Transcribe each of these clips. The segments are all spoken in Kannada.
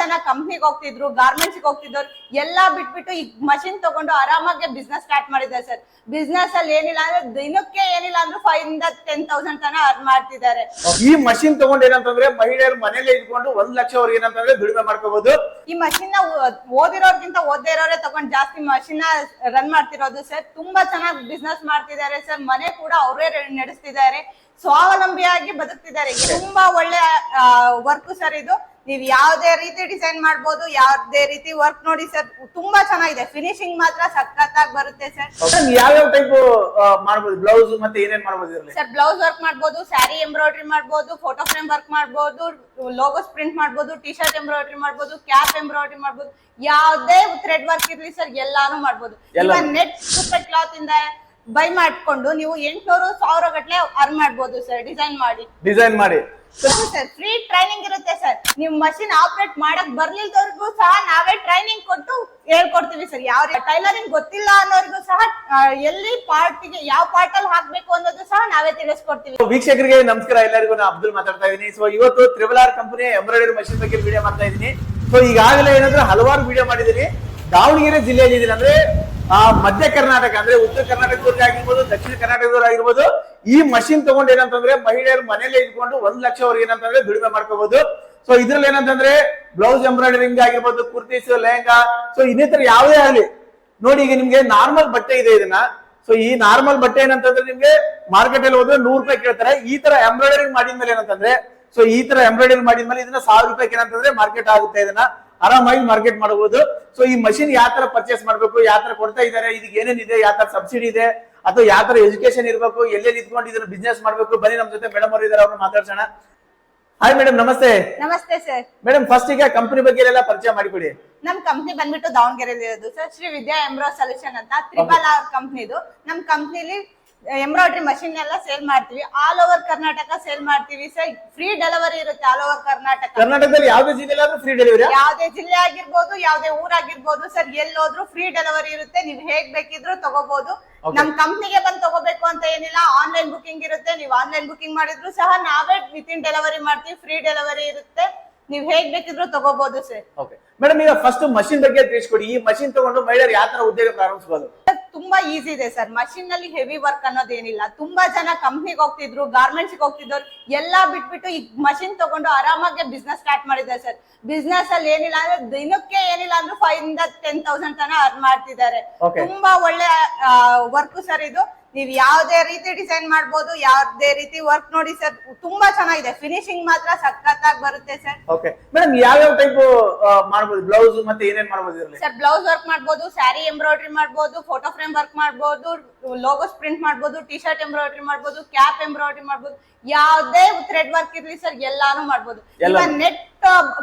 ಜನ ಕಂಪ್ನಿಗೆ ಹೋಗ್ತಿದ್ರು ಗಾರ್ಮೆಂಟ್ಸ್ ಹೋಗ್ತಿದ್ರು ಎಲ್ಲಾ ಬಿಟ್ಬಿಟ್ಟು ಈ ಮಷಿನ್ ತಗೊಂಡು ಆರಾಮಾಗಿ ಬಿಸ್ನೆಸ್ ಸ್ಟಾರ್ಟ್ ಮಾಡಿದ್ದಾರೆ ಸರ್ ಬಿಸ್ನೆಸ್ ಅಲ್ಲಿ ಏನಿಲ್ಲ ಅಂದ್ರೆ ದಿನಕ್ಕೆ ಏನಿಲ್ಲ ಅಂದ್ರೆ ಫೈವ್ ಇಂದ ಟೆನ್ ತೌಸಂಡ್ ತನ ಅರ್ನ್ ಮಾಡ್ತಿದ್ದಾರೆ. ಈ ಮಷಿನ್ ತಗೊಂಡ್ ಏನಂತಂದ್ರೆ ಮಹಿಳೆಯರು ಮನೇಲಿ ಇಟ್ಕೊಂಡು ಒಂದ್ ಲಕ್ಷವರೆಗೆ ಏನಂತಂದ್ರೆ ದುಡಿಮೆ ಮಾಡ್ಕೋಬಹುದು. ಈ ಮಷಿನ್ನ ಓದಿರೋರ್ಗಿಂತ ಓದ್ದೇ ಇರೋರೇ ತಗೊಂಡ್ ಜಾಸ್ತಿ ಮಷಿನ್ ರನ್ ಮಾಡ್ತಿರೋದು ಸರ್ ತುಂಬಾ ಚೆನ್ನಾಗಿ ಬಿಸ್ನೆಸ್ ಮಾಡ್ತಿದ್ದಾರೆ ಸರ್ ಮನೆ ಕೂಡ ಅವರೇ ನಡೆಸ್ತಿದ್ದಾರೆ. ಸ್ವಾವಲಂಬಿಯಾಗಿ ಬದುಕ್ತಿದ್ದಾರೆ. ತುಂಬಾ ಒಳ್ಳೆ ವರ್ಕ್ ಸರ್ ಇದು. ನೀವ್ ಯಾವ್ದೇ ರೀತಿ ಡಿಸೈನ್ ಮಾಡ್ಬೋದು ಯಾವ್ದೇ ರೀತಿ ವರ್ಕ್ ನೋಡಿ ಸರ್ ತುಂಬಾ ಚೆನ್ನಾಗಿದೆ. ಫಿನಿಶಿಂಗ್ ಮಾತ್ರ ಸಖತ್ತಾಗಿ ಬರುತ್ತೆ ಸರ್. ಯಾವ್ಯಾವ ಟೈಪ್ ಮಾಡ್ಬೋದು? ಬ್ಲೌಸ್ ಮತ್ತೆ ಏನೇನ್ ಮಾಡ್ಬೋದು ಇದ್ರಲ್ಲಿ? ಸರ್ ಬ್ಲೌಸ್ ವರ್ಕ್ ಮಾಡ್ಬೋದು ಸ್ಯಾರಿ ಎಂಬ್ರಾಯ್ಡ್ರಿ ಮಾಡ್ಬೋದು ಫೋಟೋ ಫ್ರೇಮ್ ವರ್ಕ್ ಮಾಡ್ಬೋದು ಲೋಗೋಸ್ ಪ್ರಿಂಟ್ ಮಾಡ್ಬೋದು ಟಿ ಶರ್ಟ್ ಎಂಬ್ರಾಯ್ಡ್ರಿ ಮಾಡ್ಬೋದು ಕ್ಯಾಪ್ ಎಂಬ್ರಾಯ್ಡ್ರಿ ಮಾಡ್ಬೋದು ಯಾವ್ದೇ ಥ್ರೆಡ್ ವರ್ಕ್ ಇರ್ಲಿ ಸರ್ ಎಲ್ಲಾನು ಮಾಡ್ಬೋದು. ನೆಟ್ ಸೂಪರ್ ಕ್ಲಾತ್ ಇಂದ ಬೈ ಮಾಡ್ಕೊಂಡು ನೀವು ಎಂಟ್ನೂರು ಸಾವಿರ ಗಟ್ಲೆ ಅರ್ನ್ ಮಾಡ್ಬೋದು ಸರ್ ಡಿಸೈನ್ ಮಾಡಿ. ಡಿಸೈನ್ ಮಾಡಿ. ಸರ್ ಫ್ರೀ ಟ್ರೈನಿಂಗ್ ಇರುತ್ತೆ ಸರ್ ನಿಮ್ ಮಷಿನ್ ಆಪರೇಟ್ ಮಾಡಕ್ ಬರ್ಲಿಲ್ದವ್ರಿಗೂ ಸಹ ನಾವೇ ಟ್ರೈನಿಂಗ್ ಕೊಟ್ಟು ಹೇಳ್ಕೊಡ್ತೀವಿ ಸರ್ ಯಾವ ಟೈಲರಿಂಗ್ ಗೊತ್ತಿಲ್ಲ ಅನ್ನೋರಿಗೂ ಸಹ ಎಲ್ಲಿ ಪಾರ್ಟಿಗೆ ಯಾವ ಪಾರ್ಟ್ ಅಲ್ಲಿ ಹಾಕ್ಬೇಕು ಅನ್ನೋದು ಸಹ ನಾವೇ ತಿಳಿಸ್ಕೊಡ್ತೀವಿ. ವೀಕ್ಷಕರಿಗೆ ನಮಸ್ಕಾರ. ಎಲ್ಲರಿಗೂ ನಾನು ಅಬ್ದುಲ್ ಮಾತಾಡ್ತಾ ಇದ್ದೀನಿ. ಸೊ ಇವತ್ತು triple R company embroidery machine ಬಗ್ಗೆ ವಿಡಿಯೋ ಮಾಡ್ತಾ ಇದ್ದೀನಿ. ಸೊ ಈಗಾಗಲೇ ಏನಂದ್ರೆ ಹಲವಾರು ವಿಡಿಯೋ ಮಾಡಿದ್ದೀನಿ. ದಾವಣಗೆರೆ ಜಿಲ್ಲೆಯಲ್ಲಿ ಇದ್ದೀನಿ ಅಂದ್ರೆ ಆ ಮಧ್ಯ ಕರ್ನಾಟಕ ಅಂದ್ರೆ ಉತ್ತರ ಕರ್ನಾಟಕದವ್ರಿಗೆ ಆಗಿರ್ಬೋದು, ದಕ್ಷಿಣ ಕರ್ನಾಟಕದವ್ರು ಆಗಿರ್ಬೋದು, ಈ ಮಷಿನ್ ತಗೊಂಡು ಏನಂತಂದ್ರೆ ಮಹಿಳೆಯರು ಮನೇಲೆ ಇದ್ಕೊಂಡು ಒಂದ್ ಲಕ್ಷವರೆಗೆ ಏನಂತಂದ್ರೆ ದುಡಿಮೆ ಮಾಡ್ಕೋಬಹುದು. ಸೊ ಇದ್ರಲ್ಲಿ ಏನಂತಂದ್ರೆ ಬ್ಲೌಸ್ ಎಂಬ್ರಾಯ್ಡರಿಂಗ್ ಆಗಿರ್ಬೋದು ಕುರ್ತೀಸ್ ಲೆಹಂಗಾ ಸೊ ಇನ್ನಿತರ ಯಾವುದೇ ಆಗಲಿ. ನೋಡಿ, ಈಗ ನಿಮ್ಗೆ ನಾರ್ಮಲ್ ಬಟ್ಟೆ ಇದೆ ಇದನ್ನ. ಸೊ ಈ ನಾರ್ಮಲ್ ಬಟ್ಟೆ ಏನಂತಂದ್ರೆ ನಿಮ್ಗೆ ಮಾರ್ಕೆಟ್ ಅಲ್ಲಿ ಹೋದ್ರೆ ನೂರು ರೂಪಾಯಿ ಕೇಳ್ತಾರೆ. ಈ ತರ ಎಂಬ್ರಾಯ್ಡರಿಂಗ್ ಮಾಡಿದ್ಮೇಲೆ ಏನಂತಂದ್ರೆ ಸೊ ಈ ತರ ಎಂಬ್ರಾಯ್ಡರಿಂಗ್ ಮಾಡಿದ್ಮೇಲೆ ಇದನ್ನ ಸಾವಿರ ರೂಪಾಯಿ ಏನಂತಂದ್ರೆ ಮಾರ್ಕೆಟ್ ಆಗುತ್ತೆ ಇದನ್ನ. ಆರಾಮಾಗಿ ಮಾರ್ಕೆಟ್ ಮಾಡಬಹುದು. ಸೊ ಈ ಮಷಿನ್ ಯಾವ ತರ ಪರ್ಚೇಸ್ ಮಾಡ್ಬೇಕು ಯಾವ ತರ ಕೊಡ್ತಾ ಇದಾರೆ ಇದಕ್ಕೆ ಏನೇನಿದೆ ಯಾವ ತರ ಸಬ್ಸಿಡಿ ಇದೆ ಅಥವಾ ಯಾವ ತರ ಎಜುಕೇಶನ್ ಇರಬೇಕು ಎಲ್ಲೆಲ್ಲಿ ಇದ್ಕೊಂಡು ಇದನ್ನ ಬಿಸ್ನೆಸ್ ಮಾಡ್ಬೇಕು ಬನ್ನಿ ನಮ್ ಜೊತೆ ಮೇಡಮ್ ಅವರು ಇದಾರೆ ಅವ್ರನ್ನ ಮಾತಾಡ್ಸೋಣ. ಹಾಯ್ ಮೇಡಮ್ ನಮಸ್ತೆ. ನಮಸ್ತೆ ಸರ್ ಮೇಡಮ್ ಫಸ್ಟ್ ಈಗ ಕಂಪನಿ ಬಗ್ಗೆ ಎಲ್ಲ ಪರಿಚಯ ಮಾಡಿಕೊಡಿ. ನಮ್ ಕಂಪ್ನಿ ಬಂದ್ಬಿಟ್ಟು ದಾವಣಗೆರೆಯಲ್ಲಿ ಇರೋದು sir Shri Vidya Embro solution ಅಂತ ತ್ರಿಬಲ್ ಆರ್ ಕಂಪ್ನಿದು ನಮ್ ಕಂಪ್ನಿಲಿ ಎಂಬ್ರಾಯ್ಡ್ರಿ ಮಷಿನ್ ಎಲ್ಲ ಸೇಲ್ ಮಾಡ್ತೀವಿ. ಆಲ್ ಓವರ್ ಕರ್ನಾಟಕ ಸೇಲ್ ಮಾಡ್ತೀವಿ. ಸರ್ ಫ್ರೀ ಡೆಲಿವರಿ ಇರುತ್ತೆ ಆಲ್ ಓವರ್ ಕರ್ನಾಟಕ. ಕರ್ನಾಟಕದಲ್ಲಿ ಯಾವುದೇ ಜಿಲ್ಲೆ ಆದ್ರೂ ಫ್ರೀ ಡೆಲಿವರಿ ಯಾವ್ದೇ ಜಿಲ್ಲೆ ಆಗಿರ್ಬೋದು ಯಾವ್ದೇ ಊರಾಗಿರ್ಬೋದು ಸರ್ ಎಲ್ಲೋದ್ರು ಫ್ರೀ ಡೆಲಿವರಿ ಇರುತ್ತೆ. ನೀವ್ ಹೇಗ್ ಬೇಕಿದ್ರು ತಗೋಬಹುದು. ನಮ್ ಕಂಪ್ನಿಗೆ ಬಂದ್ ತಗೋಬೇಕು ಅಂತ ಏನಿಲ್ಲ. ಆನ್ಲೈನ್ ಬುಕಿಂಗ್ ಇರುತ್ತೆ. ನೀವು ಆನ್ಲೈನ್ ಬುಕಿಂಗ್ ಮಾಡಿದ್ರು ಸಹ ನಾವೇ ವಿತ್ ಇನ್ ಡೆಲಿವರಿ ಮಾಡ್ತೀವಿ. ಫ್ರೀ ಡೆಲಿವರಿ ಇರುತ್ತೆ. ನೀವ್ ಹೇಗ್ ಬೇಕಿದ್ರು ತಗೋಬಹುದು ಸರ್ ಓಕೆ ಮೇಡಮ್ ಈಗ ಫಸ್ಟ್ ಮಷಿನ್ ಬಗ್ಗೆ ತಿಳಿಸ್ಕೊಡಿ. ಈ ಮಷಿನ್ ತಗೊಂಡು ಮಹಿಳೆಯರು ಯಾವ ತರ ಉದ್ಯೋಗ ಪ್ರಾರಂಭಿಸಬಹುದು ತುಂಬಾ ಈಸಿ ಇದೆ ಸರ್. ಮಷಿನ್ನಲ್ಲಿ ಹೆವಿ ವರ್ಕ್ ಅನ್ನೋದೇನಿಲ್ಲ. ತುಂಬಾ ಜನ ಕಂಪ್ನಿಗೆ ಹೋಗ್ತಿದ್ರು ಗಾರ್ಮೆಂಟ್ಸ್ ಹೋಗ್ತಿದ್ರು ಎಲ್ಲಾ ಬಿಟ್ಬಿಟ್ಟು ಈ ಮಷಿನ್ ತಗೊಂಡು ಆರಾಮಾಗಿ ಬಿಸ್ನೆಸ್ ಸ್ಟಾರ್ಟ್ ಮಾಡಿದ್ದಾರೆ ಸರ್. ಬಿಸ್ನೆಸ್ ಅಲ್ಲಿ ಏನಿಲ್ಲ ಅಂದ್ರೆ ದಿನಕ್ಕೆ ಏನಿಲ್ಲ ಅಂದ್ರೆ ಫೈವ್ ಇಂದ ಟೆನ್ ತೌಸಂಡ್ ತನ ಅರ್ನ್ ಮಾಡ್ತಿದ್ದಾರೆ. ತುಂಬಾ ಒಳ್ಳೆ ವರ್ಕ್ ಸರ್ ಇದು. ನೀವ್ ಯಾವ್ದೇ ರೀತಿ ಡಿಸೈನ್ ಮಾಡ್ಬೋದು ಯಾವ್ದೇ ರೀತಿ ವರ್ಕ್ ನೋಡಿ ಸರ್ ತುಂಬಾ ಚೆನ್ನಾಗಿದೆ. ಫಿನಿಶಿಂಗ್ ಮಾತ್ರ ಸಖತ್ತಾಗಿ ಬರುತ್ತೆ ಸರ್. ಓಕೆ. ಮೇಡಮ್ ಯಾವ್ಯಾವ ಟೈಪ್ ಮಾಡ್ಬೋದು? ಬ್ಲೌಸ್ ಮತ್ತೆ ಏನೇನ್ ಮಾಡ್ಬೋದು ಇದ್ರಲ್ಲಿ? ಸರ್ ಬ್ಲೌಸ್ ವರ್ಕ್ ಮಾಡ್ಬೋದು ಸ್ಯಾರಿ ಎಂಬ್ರಾಯ್ಡ್ರಿ ಮಾಡ್ಬೋದು ಫೋಟೋ ಫ್ರೇಮ್ ವರ್ಕ್ ಮಾಡಬಹುದು ಲೋಗೋಸ್ ಪ್ರಿಂಟ್ ಮಾಡ್ಬೋದು ಟಿ ಶರ್ಟ್ ಎಂಬ್ರಾಯ್ಡ್ರಿ ಮಾಡ್ಬೋದು ಕ್ಯಾಪ್ ಎಂಬ್ರಾಯ್ಡ್ರಿ ಮಾಡ್ಬೋದು ಯಾವ್ದೇ ಥ್ರೆಡ್ ವರ್ಕ್ ಇರ್ಲಿ ಸರ್ ಎಲ್ಲಾನು. ಈಗ ನೆಟ್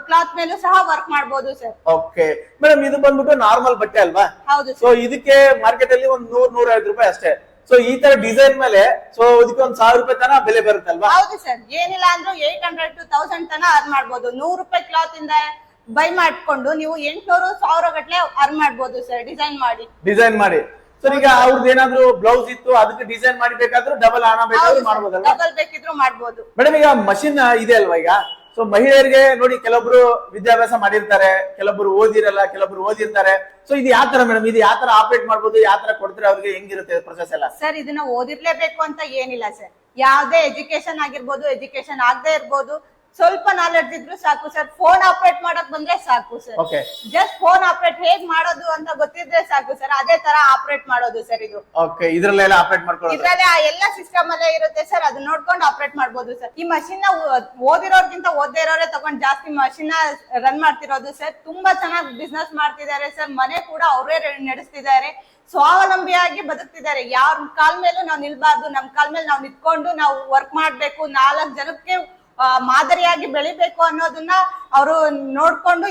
ಕ್ಲಾತ್ ಮೇಲೂ ಸಹ ವರ್ಕ್ ಮಾಡ್ಬೋದು ಸರ್. ಓಕೆ. ಮೇಡಮ್ ಇದು ಬಂದ್ಬಿಟ್ಟು ನಾರ್ಮಲ್ ಬಟ್ಟೆ ಅಲ್ವಾ? ಹೌದು ಸೊ ಇದಕ್ಕೆ ಮಾರ್ಕೆಟ್ ಅಲ್ಲಿ ಒಂದ್ ನೂರ್ ನೂರ ಐವತ್ತು ರೂಪಾಯಿ ಅಷ್ಟೇ. ಸೊ ಈ ತರ ಡಿಸೈನ್ ಮೇಲೆ ಸೊ ಇದಕ್ಕೆ ಒಂದ್ ಸಾವಿರ ರೂಪಾಯಿ ತನ ಬೆಲೆ ಬರುತ್ತಲ್ವಾ ಹೌದು ಸರ್ ಏನಿಲ್ಲ ಅಂದ್ರೂ ಏಟ್ ಹಂಡ್ರೆಡ್ ಟು ತೌಸಂಡ್ ತನ ಅರ್ನ್ ಮಾಡ್ಬೋದು. ನೂರು ರೂಪಾಯಿ ಕ್ಲಾತ್ ಇಂದ ಬೈ ಮಾಡ್ಕೊಂಡು ನೀವು ಎಂಟ್ನೂರು ಸಾವಿರ ಗಟ್ಲೆ ಅರ್ನ್ ಮಾಡ್ಬೋದು ಸರ್ ಡಿಸೈನ್ ಮಾಡಿ. ಡಿಸೈನ್ ಮಾಡಿ. ಸರ್ ಈಗ ಅವ್ರದ್ದು ಏನಾದ್ರು ಬ್ಲೌಸ್ ಇತ್ತು ಅದಕ್ಕೆ ಡಿಸೈನ್ ಮಾಡಿ ಬೇಕಾದ್ರೂ ಡಬಲ್ ಹಣ ಬೇಕಾದ್ರೂ ಮಾಡ್ಬೋದಲ್ವಾ? ಡಬಲ್ ಬೇಕಿದ್ರು ಮಾಡ್ಬೋದು. ಮೇಡಮ್ ಈಗ ಮಷಿನ್ ಇದೆ ಅಲ್ವಾ ಈಗ? ಸೊ ಮಹಿಳೆಯರಿಗೆ ನೋಡಿ ಕೆಲವೊಬ್ರು ವಿದ್ಯಾಭ್ಯಾಸ ಮಾಡಿರ್ತಾರೆ, ಕೆಲವೊಬ್ರು ಓದಿರಲ್ಲ, ಕೆಲವೊಬ್ರು ಓದಿರ್ತಾರೆ. ಸೊ ಇದು ಯಾವ ತರ ಮೇಡಮ್ ಇದು ಯಾವ ಆಪರೇಟ್ ಮಾಡ್ಬೋದು, ಯಾವ ತರ ಕೊಡ್ತಾರೆ ಅವ್ರಿಗೆ? ಹೆಂಗಿರುತ್ತೆ ಪ್ರೊಸೆಸ್ ಎಲ್ಲ? ಸರ್ ಇದನ್ನ ಓದಿರ್ಲೇಬೇಕು ಅಂತ ಏನಿಲ್ಲ ಸರ್ ಯಾವ್ದೇ ಎಜುಕೇಶನ್ ಆಗಿರ್ಬೋದು ಎಜುಕೇಶನ್ ಆಗದೆ ಇರ್ಬೋದು. ಸ್ವಲ್ಪ ನಾಲೆಡ್ಜ್ ಇದ್ರು ಸಾಕು ಸರ್. ಫೋನ್ ಆಪರೇಟ್ ಮಾಡಕ್ ಬಂದ್ರೆ ಸಾಕು sir. Okay just phone operate ಹೇಗ್ ಮಾಡೋದು ಅಂತ ಗೊತ್ತಿದ್ರೆ ಸಾಕು ಸರ್. ಅದೇ ತರ ಆಪರೇಟ್ ಮಾಡೋದು ಸರ್ ಇದು. ಓಕೆ ಇದ್ರಲ್ಲೆಲ್ಲ ಆಪರೇಟ್ ಮಾಡ್ಕೊಳ್ಳೋದು. ಇದ್ರಲ್ಲಿ ಆ ಎಲ್ಲ ಸಿಸ್ಟಮ್ ಅಲ್ಲೇ ಇರುತ್ತೆ ಸರ್. ಅದು ನೋಡ್ಕೊಂಡು ಆಪರೇಟ್ ಮಾಡ್ಬೋದು ಸರ್. ಈ ಮಷಿನ್ನ ಓದಿರೋರ್ಗಿಂತ ಓದ್ದೇ ಇರೋರೇ ತಗೊಂಡ್ ಜಾಸ್ತಿ ಮಷಿನ್ ರನ್ ಮಾಡ್ತಿರೋದು ಸರ್. ತುಂಬಾ ಚೆನ್ನಾಗಿ ಬಿಸ್ನೆಸ್ ಮಾಡ್ತಿದ್ದಾರೆ ಸರ್. ಮನೆ ಕೂಡ ಅವರೇ ನಡೆಸ್ತಿದ್ದಾರೆ. ಸ್ವಾವಲಂಬಿಯಾಗಿ ಬದುಕ್ತಿದ್ದಾರೆ. ಯಾರ ಕಾಲ್ ಮೇಲೂ ನಾವು ನಿಲ್ಬಾರ್ದು. ನಮ್ ಕಾಲ್ ಮೇಲೆ ನಾವು ನಿಂತ್ಕೊಂಡು ನಾವು ವರ್ಕ್ ಮಾಡ್ಬೇಕು. ನಾಲ್ಕು ಜನಕ್ಕೆ ಮಾದರಿಯಾಗಿ ಬೆಳಿಬೇಕು ಅನ್ನೋದನ್ನ ಅವರು ನೋಡ್ಕೊಂಡು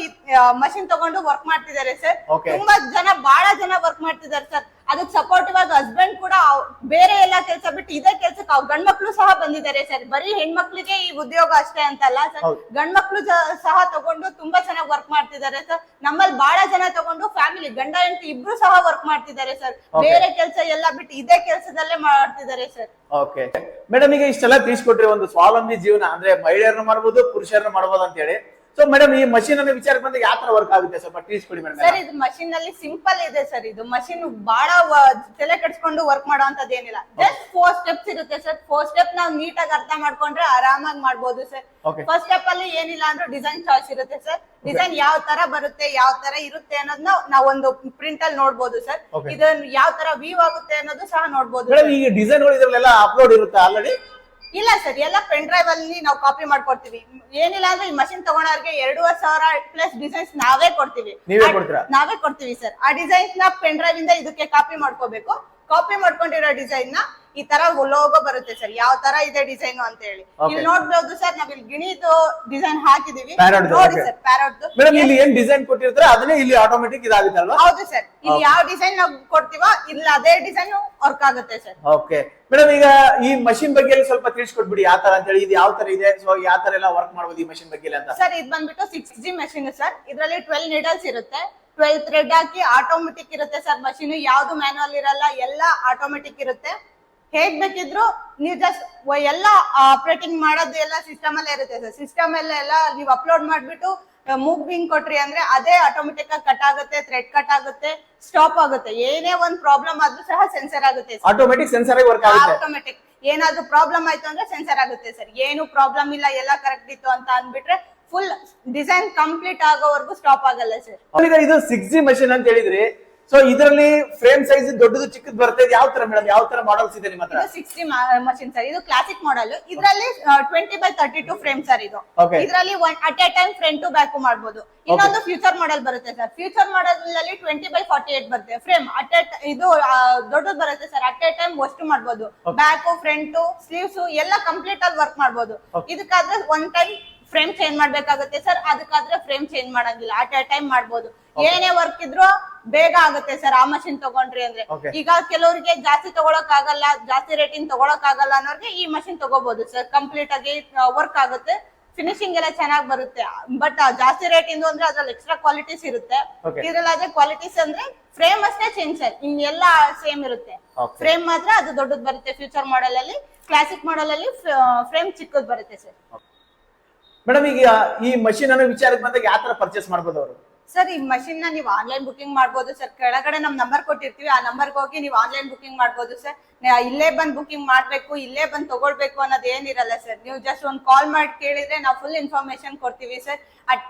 ಮಷಿನ್ ತಗೊಂಡು ವರ್ಕ್ ಮಾಡ್ತಿದ್ದಾರೆ ಸರ್. ತುಂಬಾ ಜನ ಬಹಳ ಜನ ವರ್ಕ್ ಮಾಡ್ತಿದ್ದಾರೆ ಸರ್ ಅದಕ್ಕೆ ಸಪೋರ್ಟಿವ್ ಆಗಿ ಹಸ್ಬೆಂಡ್ ಕೂಡ ಬೇರೆ ಎಲ್ಲಾ ಕೆಲಸ ಬಿಟ್ಟು ಇದೇ ಕೆಲಸಕ್ಕೆ ಗಂಡ್ ಗಂಡ್ಮಕ್ಳು ಸಹ ಬಂದಿದ್ದಾರೆ ಸರ್. ಬರೀ ಹೆಣ್ಮಕ್ಳಿಗೆ ಈ ಉದ್ಯೋಗ ಅಷ್ಟೇ ಅಂತಲ್ಲ ಸರ್. ಗಂಡ್ ಗಂಡ್ಮಕ್ಳು ಸಹ ತಗೊಂಡು ತುಂಬಾ ಚೆನ್ನಾಗಿ ವರ್ಕ್ ಮಾಡ್ತಿದ್ದಾರೆ ಸರ್. ನಮ್ಮಲ್ಲಿ ಬಹಳ ಜನ ತಗೊಂಡು ಫ್ಯಾಮಿಲಿ ಗಂಡ ಹೆಂಡತಿ ಇಬ್ರು ಸಹ ವರ್ಕ್ ಮಾಡ್ತಿದ್ದಾರೆ ಸರ್. ಬೇರೆ ಕೆಲಸ ಎಲ್ಲ ಬಿಟ್ಟು ಇದೇ ಕೆಲಸದಲ್ಲೇ ಮಾಡ್ತಿದ್ದಾರೆ ಸರ್. ಓಕೆ ಮೇಡಮ್ ಈಗ ಇಷ್ಟೆಲ್ಲ ತಿಳಿಸ್ಕೊಟ್ರಿ ಒಂದು ಸ್ವಾವಲಂಬಿ ಜೀವನ ಅಂದ್ರೆ ಮಹಿಳೆಯರನ್ನು ಮಾಡ್ಬೋದು ಪುರುಷರನ್ನು ಮಾಡ್ಬೋದು ಅಂತ ಹೇಳಿ ಸೊ ಮೇಡಮ್ ಈ ಮಷೀನ್ ಅನ್ನ ವಿಚಾರಕ್ಕೆ ಬಂದಾಗ ಯಾವ ತರ ವರ್ಕ್ ಆಗುತ್ತೆ? ಸ್ವಲ್ಪ ತಿಳಿಸ್ಕೊಡಿ ಸರ್ ಮೇಡಮ್ ಇದು ಮಷಿನ್ನಲ್ಲಿ ಸಿಂಪಲ್ ಇದೆ ಸರ್ ಇದು. ಮಷಿನ್ ಬಹಳ ತಲೆ ಕಟ್ಸ್ಕೊಂಡು ವರ್ಕ್ ಮಾಡುವಂತದ್ದು ಏನಿಲ್ಲ. ಜಸ್ಟ್ ಫೋರ್ ಸ್ಟೆಪ್ಸ್ ಇರುತ್ತೆ ಸರ್ ಫೋರ್ ಸ್ಟೆಪ್ ನಾವು ನೀಟಾಗಿ ಅರ್ಥ ಮಾಡ್ಕೊಂಡ್ರೆ ಆರಾಮಾಗಿ ಮಾಡ್ಬೋದು ಸರ್ Okay. ಫಸ್ಟ್ ಸ್ಟೆಪ್ ಅಲ್ಲಿ ಏನಿಲ್ಲ ಅಂದ್ರೆ ಡಿಸೈನ್ ಚಾಯ್ಸ್ ಇರುತ್ತೆ ಸರ್ ಡಿಸೈನ್ ಯಾವ ತರ ಬರುತ್ತೆ ಯಾವ ತರ ಇರುತ್ತೆ ಅನ್ನೋದನ್ನ ನಾವು ಒಂದು ಪ್ರಿಂಟ್ ಅಲ್ಲಿ ನೋಡ್ಬೋದು ಸರ್ Okay. ಇದನ್ನ ಯಾವ ತರ ವ್ಯೂ ಆಗುತ್ತೆ ಅನ್ನೋದು ಸಹ ನೋಡ್ಬೋದು ಮೇಡಮ್ ಈ ಡಿಸೈನ್ ಇದ್ರಲ್ಲೆಲ್ಲ ಅಪ್ಲೋಡ್ ಇರುತ್ತೆ ಆಲ್ರೆಡಿ ಇಲ್ಲ ಸರ್ ಎಲ್ಲ ಪೆನ್ ಡ್ರೈವ್ ಅಲ್ಲಿ ನಾವು ಕಾಪಿ ಮಾಡ್ಕೊಡ್ತೀವಿ. ಏನಿಲ್ಲ ಅಂದ್ರೆ ಈ ಮಷಿನ್ ತಗೊಳೋರ್ಗೆ ಎರಡೂವರೆ ಸಾವಿರ ಪ್ಲಸ್ ಡಿಸೈನ್ಸ್ ನಾವೇ ಕೊಡ್ತೀವಿ. ನೀವೇ ಕೊಡ್ತೀರಾ? ನಾವೇ ಕೊಡ್ತೀವಿ ಸರ್. ಆ ಡಿಸೈನ್ಸ್ನ ಪೆನ್ ಡ್ರೈವ್ ಇಂದ ಇದಕ್ಕೆ ಕಾಪಿ ಮಾಡ್ಕೋಬೇಕು. ಕಾಪಿ ಮಾಡ್ಕೊಂಡಿರೋ ಡಿಸೈನ್ನ ಈ ತರ ಲೋಗೋ ಬರುತ್ತೆ ಸರ್ ಯಾವ ತರ ಇದೆ ಡಿಸೈನ್ ಅಂತ ಹೇಳಿ. ಇಲ್ಲಿ ನೋಡ್ಬೋದು ಸರ್ ನಾವ್ ಇಲ್ಲಿ ಗಿಣಿದು ಡಿಸೈನ್ ಹಾಕಿದೀವಿ. ನೋಡಿ ಸರ್ ಪ್ಯಾರೋಟ್ ಮೇಡಮ್ ಇಲ್ಲಿ ಏನ್ ಡಿಸೈನ್ ಕೊಟ್ಟಿರ್ತಾರೆ ಅದನ್ನೇ ಇಲ್ಲಿ ಆಟೋಮೆಟಿಕ್ ಇದಾಗುತ್ತೆ ಅಲ್ವಾ ಹೌದು ಸರ್ ಇಲ್ಲಿ ಯಾವ ಡಿಸೈನ್ ನಾವು ಕೊಡ್ತೀವೋ ಇಲ್ಲ ಅದೇ ಡಿಸೈನ್ ವರ್ಕ್ ಆಗುತ್ತೆ ಸರ್ ಓಕೆ ಮೇಡಮ್ ಈಗ ಈ ಮಷಿನ್ ಬಗ್ಗೆ ಸ್ವಲ್ಪ ತಿಳಿಸ್ಕೊಟ್ಬಿಡಿ. ಯಾವ ತರ ಅಂತ ಹೇಳಿ. ಇದು ಯಾವ ತರ ಇದೆ? ಸೊ ಯಾವ ತರ ಎಲ್ಲ ವರ್ಕ್ ಮಾಡಬಹುದು ಈ ಮಷಿನ್ ಬಗ್ಗೆ ಅಂತ? ಸರ್ ಇದು ಬಂದ್ಬಿಟ್ಟು ಸಿಕ್ಸ್ ಜಿ ಮಷಿನ್ ಸರ್ ಇದರಲ್ಲಿ ಟ್ವೆಲ್ ನೀಡಲ್ಸ್ ಇರುತ್ತೆ. ಟ್ವೆಲ್ ಥ್ರೆಡ್ ಹಾಕಿ ಆಟೋಮೆಟಿಕ್ ಇರುತ್ತೆ ಸರ್ ಮಷೀನ್ ಯಾವ್ದು ಮ್ಯಾನುವಲ್ ಇರಲ್ಲ ಎಲ್ಲ ಆಟೋಮೆಟಿಕ್ ಇರುತ್ತೆ. ಹೇಗ್ ಬೇಕಿದ್ರು ನೀವು ಜಸ್ಟ್ ಎಲ್ಲ ಆಪರೇಟಿಂಗ್ ಮಾಡೋದು ಎಲ್ಲ ಸಿಸ್ಟಮ್ ಅಲ್ಲೇ ಇರುತ್ತೆ ಸರ್ ಸಿಸ್ಟಮ್ ಎಲ್ಲ ಎಲ್ಲ ನೀವು ಅಪ್ಲೋಡ್ ಮಾಡ್ಬಿಟ್ಟು ಮೂಗ್ ಬಿಂಗ್ ಕೊಟ್ರಿ ಅಂದ್ರೆ ಅದೇ ಆಟೋಮೆಟಿಕ್ ಆಗಿ ಕಟ್ ಆಗುತ್ತೆ ಥ್ರೆಡ್ ಕಟ್ ಆಗುತ್ತೆ ಸ್ಟಾಪ್ ಆಗುತ್ತೆ. ಏನೇ ಒಂದ್ ಪ್ರಾಬ್ಲಮ್ ಆದ್ರೂ ಸಹ ಸೆನ್ಸರ್ ಆಗುತ್ತೆ. ಆಟೋಮೆಟಿಕ್ ಸೆನ್ಸರ್ ಆಗಿ ವರ್ಕ್ ಆಗುತ್ತೆ. ಆಟೋಮೆಟಿಕ್ ಏನಾದ್ರೂ ಪ್ರಾಬ್ಲಮ್ ಆಯ್ತು ಅಂದ್ರೆ ಸೆನ್ಸರ್ ಆಗುತ್ತೆ ಸರ್ ಏನು ಪ್ರಾಬ್ಲಮ್ ಇಲ್ಲ ಎಲ್ಲ ಕರೆಕ್ಟ್ ಇತ್ತು ಅಂತ ಅಂದ್ಬಿಟ್ರೆ ಫುಲ್ ಡಿಸೈನ್ ಕಂಪ್ಲೀಟ್ ಆಗೋವರೆಗೂ ಸ್ಟಾಪ್ ಆಗಲ್ಲ ಸರ್ ಈಗ ಇದು ಸಿಕ್ಸ್ ಜಿ ಮಷಿನ್ ಅಂತ ಹೇಳಿದ್ರಿ. ಸೊ ಇದರಲ್ಲಿ ಫ್ರೇಮ್ ಸೈಜ್ ದೊಡ್ಡದು ಚಿಕ್ಕದು ಬರುತ್ತೆ ಯಾವ ತರ ಮೇಡಮ್ ಯಾವ ತರ ಮಾಡಲ್ಸ್ ಇದೆ ನಿಮ್ಮ ಹತ್ರ? ಇದು ಸಿಕ್ಸ್ಟಿ ಮಷಿನ್ ಸರ್ ಇದು ಕ್ಲಾಸಿಕ್ ಮಾಡಲ್ ಇದರಲ್ಲಿ twenty by thirty two frame sir ಇದು. Okay. ಇದರಲ್ಲಿ at a time front to back ಮಾಡಬಹುದು ಇನ್ನೊಂದು ಫ್ಯೂಚರ್ ಮಾಡೆಲ್ ಬರುತ್ತೆ ಸರ್ ಫ್ಯೂಚರ್ ಮಾಡೆಲ್ ಅಲ್ಲಿ ಟ್ವೆಂಟಿ ಬೈ ಫಾರ್ಟಿ ಏಟ್ ಬರುತ್ತೆ ಫ್ರೇಮ್ ಅಟ್ ಎ ಇದು ದೊಡ್ಡದು ಬರುತ್ತೆ ಸರ್ ಅಟ್ ಎ ಟೈಮ್ ಅಷ್ಟು ಮಾಡಬಹುದು ಬ್ಯಾಕ್ ಫ್ರಂಟ್ ಸ್ಲೀವ್ಸ್ ಎಲ್ಲ ಕಂಪ್ಲೀಟ್ ಆಗಿ ವರ್ಕ್ ಮಾಡಬಹುದು ಇದಕ್ಕಾದ್ರೆ ಒನ್ ಟೈಮ್ ಫ್ರೇಮ್ ಚೇಂಜ್ ಮಾಡ್ಬೇಕಾಗತ್ತೆ ಸರ್ ಅದಕ್ಕಾದ್ರೆ ಫ್ರೇಮ್ ಚೇಂಜ್ ಮಾಡಂಗಿಲ್ಲ. ಅಟ್ ಎ ಟೈಮ್ ಮಾಡ್ಬೋದು. ಏನೇ ವರ್ಕ್ ಇದ್ರು ಬೇಗ ಆಗುತ್ತೆ ಸರ್ ಆ ಮಷಿನ್ ತಗೊಂಡ್ರಿ ಅಂದ್ರೆ. ಈಗ ಕೆಲವರಿಗೆ ಜಾಸ್ತಿ ತಗೊಳಕ್ ಆಗಲ್ಲ ಜಾಸ್ತಿ ರೇಟಿಂಗ್ ತಗೊಳಕ್ ಆಗಲ್ಲ ಅನ್ನೋರ್ಗೆ ಈ ಮಷಿನ್ ತಗೋಬಹುದು ಸರ್ ಕಂಪ್ಲೀಟ್ ಆಗಿ ವರ್ಕ್ ಆಗುತ್ತೆ. ಫಿನಿಶಿಂಗ್ ಎಲ್ಲ ಚೆನ್ನಾಗಿ ಬರುತ್ತೆ. ಬಟ್ ಜಾಸ್ತಿ ರೇಟ್ ಇಂದು ಅಂದ್ರೆ ಅದ್ರಲ್ಲಿ ಎಕ್ಸ್ಟ್ರಾ ಕ್ವಾಲಿಟೀಸ್ ಇರುತ್ತೆ. ಇದ್ರಲ್ಲಾದ್ರೆ ಇದ್ರಲ್ಲಿ ಕ್ವಾಲಿಟೀಸ್ ಅಂದ್ರೆ ಫ್ರೇಮ್ ಅಷ್ಟೇ ಚೇಂಜ್ ಸರ್ ಇನ್ ಎಲ್ಲ ಸೇಮ್ ಇರುತ್ತೆ. ಫ್ರೇಮ್ ಮಾತ್ರ ಅದು ದೊಡ್ಡದು ಬರುತ್ತೆ. ಫ್ಯೂಚರ್ ಮಾಡೆಲ್ ಅಲ್ಲಿ ಕ್ಲಾಸಿಕ್ ಮಾಡೆಲ್ ಅಲ್ಲಿ ಫ್ರೇಮ್ ಚಿಕ್ಕದ್ ಬರುತ್ತೆ ಸರ್ ಮೇಡಮ್ ಈಗ ಈ ಮಷಿನ್ ಅನ್ನೋ ವಿಚಾರಕ್ಕೆ ಬಂದಾಗ ಯಾವ ತರ ಪರ್ಚೇಸ್ ಮಾಡ್ಬೋದು ಅವರು? ಸರ್ ಈ ಮಷಿನ್ನ ನೀವು ಆನ್ಲೈನ್ ಬುಕಿಂಗ್ ಮಾಡ್ಬೋದು ಸರ್. ಕೆಳಗಡೆ ನಮ್ ನಂಬರ್ ಕೊಟ್ಟಿರ್ತೀವಿ. ಆ ನಂಬರ್ ಹೋಗಿ ನೀವು ಆನ್ಲೈನ್ ಬುಕಿಂಗ್ ಮಾಡ್ಬೋದು ಸರ್. ಇಲ್ಲೇ ಬಂದ್ ಬುಕಿಂಗ್ ಮಾಡ್ಬೇಕು ಇಲ್ಲೇ ಬಂದ್ ತಗೊಳ್ಬೇಕು ಅನ್ನೋದು ಏನಿರಲ್ಲ ಸರ್. ನೀವು ಜಸ್ಟ್ ಒಂದು ಕಾಲ್ ಮಾಡಿ ಕೇಳಿದ್ರೆ ನಾವು ಫುಲ್ ಇನ್ಫಾರ್ಮೇಶನ್ ಕೊಡ್ತೀವಿ sir. At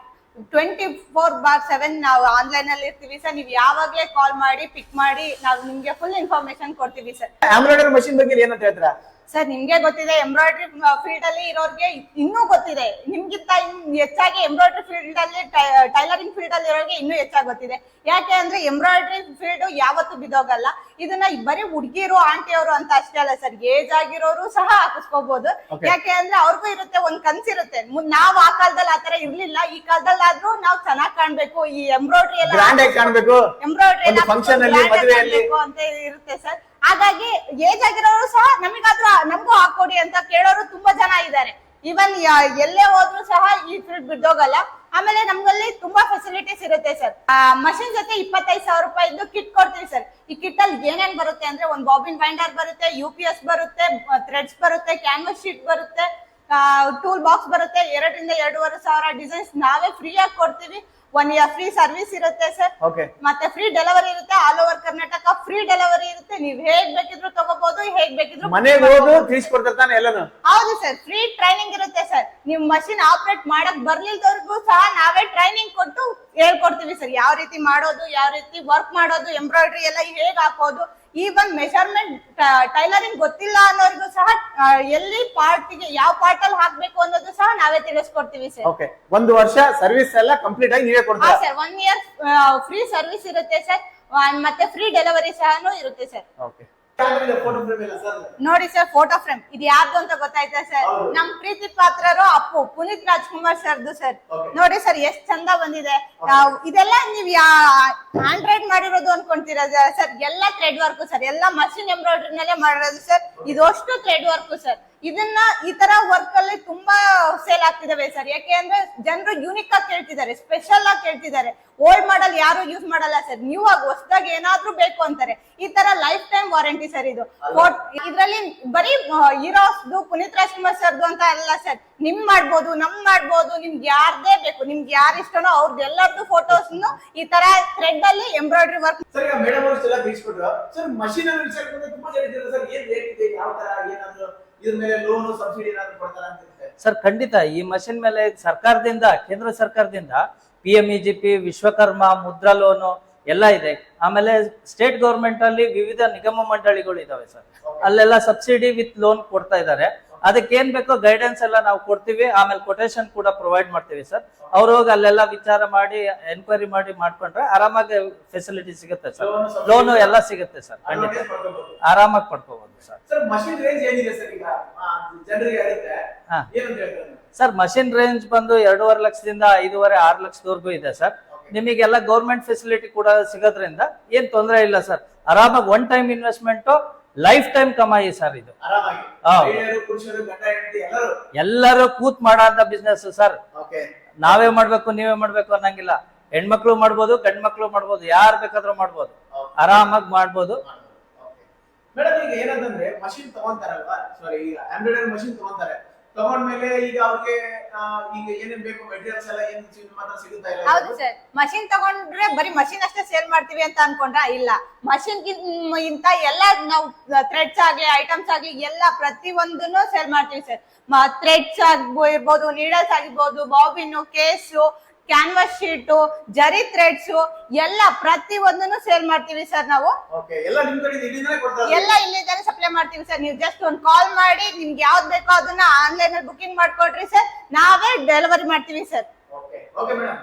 twenty four bar seven ನಾವು ಆನ್ಲೈನ್ ಅಲ್ಲಿ ಇರ್ತೀವಿ ಸರ್. ನೀವು ಯಾವಾಗ್ಲೇ ಕಾಲ್ ಮಾಡಿ ಪಿಕ್ ಮಾಡಿ ನಾವು ನಿಮ್ಗೆ ಫುಲ್ ಇನ್ಫಾರ್ಮೇಶನ್ ಕೊಡ್ತೀವಿ ಸರ್. ಆಂಬ್ರಾಯ್ಡರ್ ಮಷಿನ್ ಬಗ್ಗೆ ಏನಂತ ಹೇಳ್ತೀರಾ? ಸರ್ ನಿಮ್ಗೆ ಗೊತ್ತಿದೆ ಎಂಬ್ರಾಯ್ಡ್ರಿ ಫೀಲ್ಡ್ ಅಲ್ಲಿ ಇರೋರ್ಗೆ ಇನ್ನೂ ಗೊತ್ತಿದೆ. ನಿಮ್ಗಿಂತ ಇನ್ ಹೆಚ್ಚಾಗಿ ಎಂಬ್ರಾಯ್ಡ್ರಿ ಫೀಲ್ಡ್ ಅಲ್ಲಿ ಟೈಲರಿಂಗ್ ಫೀಲ್ಡ್ ಅಲ್ಲಿ ಇರೋರ್ಗೆ ಇನ್ನೂ ಹೆಚ್ಚಾಗಿ ಗೊತ್ತಿದೆ. ಯಾಕೆ ಅಂದ್ರೆ ಎಂಬ್ರಾಯ್ಡ್ರಿ ಫೀಲ್ಡ್ ಯಾವತ್ತು ಬಿದ್ದೋಗಲ್ಲ. ಇದನ್ನ ಬರೀ ಹುಡುಗಿರು ಆಂಟಿಯವರು ಅಂತ ಅಷ್ಟೇ ಅಲ್ಲ ಸರ್ ಏಜ್ ಆಗಿರೋರು ಸಹ ಹಾಕಿಸ್ಕೋಬಹುದು. ಯಾಕೆ ಅಂದ್ರೆ ಅವ್ರಿಗೂ ಇರುತ್ತೆ ಒಂದ್ ಕನ್ಸಿರುತ್ತೆ. ನಾವ್ ಆ ಕಾಲದಲ್ಲಿ ಆತರ ಇರ್ಲಿಲ್ಲ. ಈ ಕಾಲದಲ್ಲಾದ್ರೂ ನಾವ್ ಚೆನ್ನಾಗ್ ಕಾಣ್ಬೇಕು. ಈ ಎಂಬ್ರಾಯ್ಡ್ರಿ ಎಲ್ಲ ಎಂಬ್ರಾಯ್ಡ್ರಿ. ಅಂತ ಇರುತ್ತೆ ಸರ್. ಹಾಗಾಗಿ ಏಜ್ ಆಗಿರೋರು ಸಹ ನಮಗಾದ್ರೂ ನಮಗೂ ಹಾಕೊಡಿ ಅಂತ ಕೇಳೋರು ತುಂಬಾ ಜನ ಇದ್ದಾರೆ. ಇವನ್ ಎಲ್ಲೇ ಹೋದ್ರು ಸಹ ಈ ಫೀಲ್ಡ್ ಬಿದ್ದೋಗಲ್ಲ ಆಮೇಲೆ ನಮ್ಗಲ್ಲಿ ತುಂಬಾ ಫೆಸಿಲಿಟೀಸ್ ಇರುತ್ತೆ ಸರ್ ಮಷಿನ್ ಜೊತೆ ಇಪ್ಪತ್ತೈದು ಸಾವಿರ ರೂಪಾಯಿ ಕಿಟ್ ಕೊಡ್ತೀವಿ ಸರ್ ಈ ಕಿಟ್ ಅಲ್ಲಿ ಏನೇನ್ ಬರುತ್ತೆ ಅಂದ್ರೆ ಒಂದ್ ಬಾಬಿನ್ ಬೈಂಡರ್ ಬರುತ್ತೆ ಯು ಪಿ ಎಸ್ ಬರುತ್ತೆ ಥ್ರೆಡ್ಸ್ ಬರುತ್ತೆ ಕ್ಯಾನ್ವಸ್ ಶೀಟ್ ಬರುತ್ತೆ ಟೂಲ್ ಬಾಕ್ಸ್ ಬರುತ್ತೆ. ಎರಡರಿಂದ ಎರಡೂವರೆ ಸಾವಿರ ಡಿಸೈನ್ಸ್ ನಾವೇ ಫ್ರೀ ಆಗಿ ಕೊಡ್ತೀವಿ. ಒನ್ ಇಯರ್ ಫ್ರೀ ಸರ್ವಿಸ್ ಇರುತ್ತೆ ಸರ್ ಮತ್ತೆ ಫ್ರೀ ಡೆಲಿವರಿ ಇರುತ್ತೆ all over Karnataka free delivery ಇರುತ್ತೆ ನೀವ್ ಹೇಗ್ ಬೇಕಿದ್ರು ತಗೋಬಹುದು ಹೇಗ್ ಬೇಕಿದ್ರು ಮನೆಗೆ ಹೋದು ತಿಳಿಸ್ಕೊಡ್ತಿರ್ತಾನೆ ಎಲ್ಲಾನು. ಹೌದು ಸರ್ ಫ್ರೀ ಟ್ರೈನಿಂಗ್ ಇರುತ್ತೆ ಸರ್. ನಿಮ್ ಮಷಿನ್ ಆಪರೇಟ್ ಮಾಡಕ್ ಬರ್ಲಿಲ್ದವ್ರಿಗೂ ಸಹ ನಾವೇ ಟ್ರೈನಿಂಗ್ ಕೊಟ್ಟು ಹೇಳ್ಕೊಡ್ತೀವಿ ಸರ್ ಯಾವ ರೀತಿ ಮಾಡೋದು ಯಾವ ರೀತಿ ವರ್ಕ್ ಮಾಡೋದು ಎಂಬ್ರಾಯ್ಡ್ರಿ ಎಲ್ಲ ಹೇಗ್ ಹಾಕೋದು ಈವನ್ ಮೆಷರ್ಮೆಂಟ್ ಟೈಲರಿಂಗ್ ಗೊತ್ತಿಲ್ಲ ಅನ್ನೋರಿಗೂ ಸಹ ಎಲ್ಲಿ ಪಾರ್ಟಿಗೆ ಯಾವ ಪಾರ್ಟ್ ಅಲ್ಲಿ ಹಾಕ್ಬೇಕು ಅನ್ನೋದು ಸಹ ನಾವೇ ತಿಳಿಸ್ಕೊಡ್ತೀವಿ ಸರ್. ಓಕೆ ಒಂದು ವರ್ಷ ಸರ್ವಿಸ್ ಎಲ್ಲ ಕಂಪ್ಲೀಟ್ ಆಗಿ ನೀವೇ ಕೊಡ್ತೀರಾ? Sir one year free service ಇರುತ್ತೆ ಸರ್. ಮತ್ತೆ ಫ್ರೀ ಡೆಲಿವರಿ ಸಹನು ಇರುತ್ತೆ ಸರ್ ಓಕೆ ನೋಡಿ ಸರ್ ಫೋಟೋ ಫ್ರೇಮ್ ಇದು ಯಾರ್ದು ಅಂತ ಗೊತ್ತಾಯ್ತಾ ಸರ್. ನಮ್ ಪ್ರೀತಿ ಪಾತ್ರರು ಅಪ್ಪು ಪುನೀತ್ ರಾಜ್ಕುಮಾರ್ ಸರ್ದು ಸರ್ ನೋಡಿ ಸರ್ ಎಷ್ಟ್ ಚಂದ ಬಂದಿದೆ. ಇದೆಲ್ಲ ನೀವ್ ಆಂಡ್ರಾಯ್ಡ್ ಮಾಡಿರೋದು ಅನ್ಕೊಂತೀರಾ ಸರ್ ಎಲ್ಲ ಥ್ರೆಡ್ ವರ್ಕ್ ಸರ್ ಎಲ್ಲ ಮಷಿನ್ ಎಂಬ್ರಾಯ್ಡ್ರಿನಲ್ಲೇ ಮಾಡಿರೋದು ಸರ್ ಇದಷ್ಟು ಥ್ರೆಡ್ ವರ್ಕ್ ಸರ್ ಇದನ್ನ ಈ ತರ ವರ್ಕ್ ಅಲ್ಲಿ ತುಂಬಾ ಸೇಲ್ ಆಗ್ತಿದಾವೆ ಸರ್ ಯಾಕೆ ಅಂದ್ರೆ ಜನರು ಯೂನಿಕ್ ಆಗಿ ಕೇಳ್ತಿದ್ದಾರೆ ಸ್ಪೆಷಲ್ ಆಗಿ ಕೇಳ್ತಿದ್ದಾರೆ. ಓಲ್ಡ್ ಮಾಡಲ್ ಯಾರು ಯೂಸ್ ಮಾಡಲ್ಲ ಸರ್ ನ್ಯೂ ಆಗಿ ಹೊಸದಾಗಿ ಏನಾದ್ರೂ ಬೇಕು ಅಂತಾರೆ. ಈ ತರ ಲೈಫ್ ಟೈಮ್ ವಾರಂಟಿ ಸರ್ ಇದು. ಇದ್ರಲ್ಲಿ ಬರೀ ಹೀರೋಸ್ದು ಪುನೀತ್ ರಾಜ್ಕುಮಾರ್ ಸರ್ದು ಅಂತ ಅಲ್ಲ ಸರ್ ನಿಮ್ ಮಾಡ್ಬೋದು ನಮ್ ಮಾಡ್ಬೋದು ನಿಮ್ಗೆ ಯಾರ್ದೇ ಬೇಕು ನಿಮ್ಗೆ ಯಾರಿಷ್ಟನೋ ಅವ್ರದ್ದು ಎಲ್ಲರದ್ದು ಫೋಟೋಸ್ ಈ ತರ ಥ್ರೆಡ್ ಅಲ್ಲಿ ಎಂಬ್ರಾಯ್ಡ್ರಿ ವರ್ಕ್ ಸರ್ ಮೇಡಮ್ ಅವರು ಸರ್ ಮಷೀನ್ ಅಲ್ಲಿ ವಿಚಾರ ತುಂಬಾ ಸರ್ ಏನ್ ಯಾವ ತರ ಏನಾದ್ರು ಇದ್ರ ಮೇಲೆ ಲೋನ್ ಸಬ್ಸಿಡಿ. ಸರ್, ಖಂಡಿತ. ಈ ಮಷಿನ್ ಮೇಲೆ ಸರ್ಕಾರದಿಂದ, ಕೇಂದ್ರ ಸರ್ಕಾರದಿಂದ P M E G P Vishwakarma, Mudra loan ಎಲ್ಲ ಇದೆ. ಆಮೇಲೆ ಸ್ಟೇಟ್ ಗೌರ್ಮೆಂಟ್ ಅಲ್ಲಿ ವಿವಿಧ ನಿಗಮ ಮಂಡಳಿಗಳು ಇದಾವೆ ಸರ್. ಅಲ್ಲೆಲ್ಲ ಸಬ್ಸಿಡಿ ವಿತ್ ಲೋನ್ ಕೊಡ್ತಾ ಇದ್ದಾರೆ. ಅದಕ್ಕೆ ಏನ್ ಬೇಕೋ ಗೈಡೆನ್ಸ್ ಎಲ್ಲ ನಾವು ಕೊಡ್ತೀವಿ. ಆಮೇಲೆ ಕೊಟೇಶನ್ ಕೂಡ ಪ್ರೊವೈಡ್ ಮಾಡ್ತೀವಿ ಸರ್ ಅವ್ರು ಹೋಗಿ ಅಲ್ಲೆಲ್ಲ ವಿಚಾರ ಮಾಡಿ ಎನ್ಕ್ವೈರಿ ಮಾಡಿ ಮಾಡ್ಕೊಂಡ್ರೆ ಆರಾಮಾಗಿ ಫೆಸಿಲಿಟಿ ಸಿಗುತ್ತೆ ಸರ್ ಲೋನು ಎಲ್ಲ ಸಿಗುತ್ತೆ ಸರ್ ಖಂಡಿತ. ಆರಾಮಾಗಿ ಪಡ್ಕೋಬಹುದು ಸರ್ ಸರ್ ಮಷಿನ್ ರೇಂಜ್ ಬಂದು ಎರಡೂವರೆ ಲಕ್ಷದಿಂದ ಐದೂವರೆ ಆರು ಲಕ್ಷದವರೆಗೂ ಇದೆ ಸರ್ ನಿಮಗೆಲ್ಲ ಗೌರ್ಮೆಂಟ್ ಫೆಸಿಲಿಟಿ ಕೂಡ ಸಿಗೋದ್ರಿಂದ ಏನ್ ತೊಂದರೆ ಇಲ್ಲ ಸರ್ ಆರಾಮಾಗಿ one time investment life time ಕಮಾಯಿ ಸರ್ ಇದು. ಎಲ್ಲರೂ? ಕೂತ್ ಮಾಡೋ ಬಿಸ್ನೆಸ್ ಸರ್ ನಾವೇ ಮಾಡ್ಬೇಕು ನೀವೇ ಮಾಡ್ಬೇಕು ಅನ್ನಂಗಿಲ್ಲ. ಹೆಣ್ಮಕ್ಳು ಮಾಡ್ಬೋದು ಗಂಡ್ ಮಕ್ಳು ಮಾಡ್ಬೋದು ಯಾರು ಬೇಕಾದ್ರೂ ಮಾಡ್ಬೋದು. ಆರಾಮಾಗಿ ಮಾಡ್ಬೋದು. ಮೇಡಮ್ ಈಗ ಏನಂತಂದ್ರೆ ಮಷಿನ್ ತಗೊಂತಾರಲ್ವಾ? ಸಾರಿ ಈಗ ಮಷಿನ್ ತಗೊಂತಾರೆ. ತಗೊಂಡ್ಮೇಲೆ ಈಗ ಅವ್ರಿಗೆ ಈಗ ಏನೇನ್ ಬೇಕು ಮೆಟೀರಿಯಲ್ಸ್ ಎಲ್ಲ ಏನು ಮಾತ್ರ ಸಿಗುತ್ತಾ ಇಲ್ಲ ಹೌದು ಸರ್. ಮಷಿನ್ ತಗೊಂಡ್ರೆ ಬರೀ ಮಷಿನ್ ಅಷ್ಟೇ ಸೇಲ್ ಮಾಡ್ತೀವಿ ಅಂತ ಅನ್ಕೊಂಡ್ರ? ಇಲ್ಲ. ಮಷಿನ್ ಇಂತ ಎಲ್ಲ ನಾವು ಥ್ರೆಡ್ಸ್ ಆಗ್ಲಿ ಐಟಮ್ಸ್ ಆಗ್ಲಿ ಎಲ್ಲ ಪ್ರತಿ ಒಂದನ್ನು ಸೇಲ್ ಮಾಡ್ತೀವಿ ಸರ್. ಥ್ರೆಡ್ಸ್ ಆಗಿರ್ಬೋದು ನೀಡಲ್ಸ್ ಆಗಿರ್ಬೋದು bobbin case canvas sheet zari threads ಎಲ್ಲ ಪ್ರತಿ ಒಂದನ್ನು ಸೇಲ್ ಮಾಡ್ತೀವಿ ಸರ್ ನಾವು. ಎಲ್ಲ ಇಲ್ಲಿದ್ದಾನೆ ಸಪ್ಲೈ ಮಾಡ್ತೀವಿ ಸರ್ ನೀವು ಜಸ್ಟ್ ಒಂದು ಕಾಲ್ ಮಾಡಿ ನಿಮ್ಗೆ ಯಾವ್ದು ಬೇಕೋ ಅದನ್ನ ಆನ್ಲೈನ್ ಅಲ್ಲಿ ಬುಕಿಂಗ್ ಮಾಡ್ಕೊಡ್ರಿ ಸರ್ ನಾವೇ ಡೆಲಿವರಿ ಮಾಡ್ತೀವಿ ಸರ್ ಓಕೆ ಓಕೆ ಮೇಡಮ್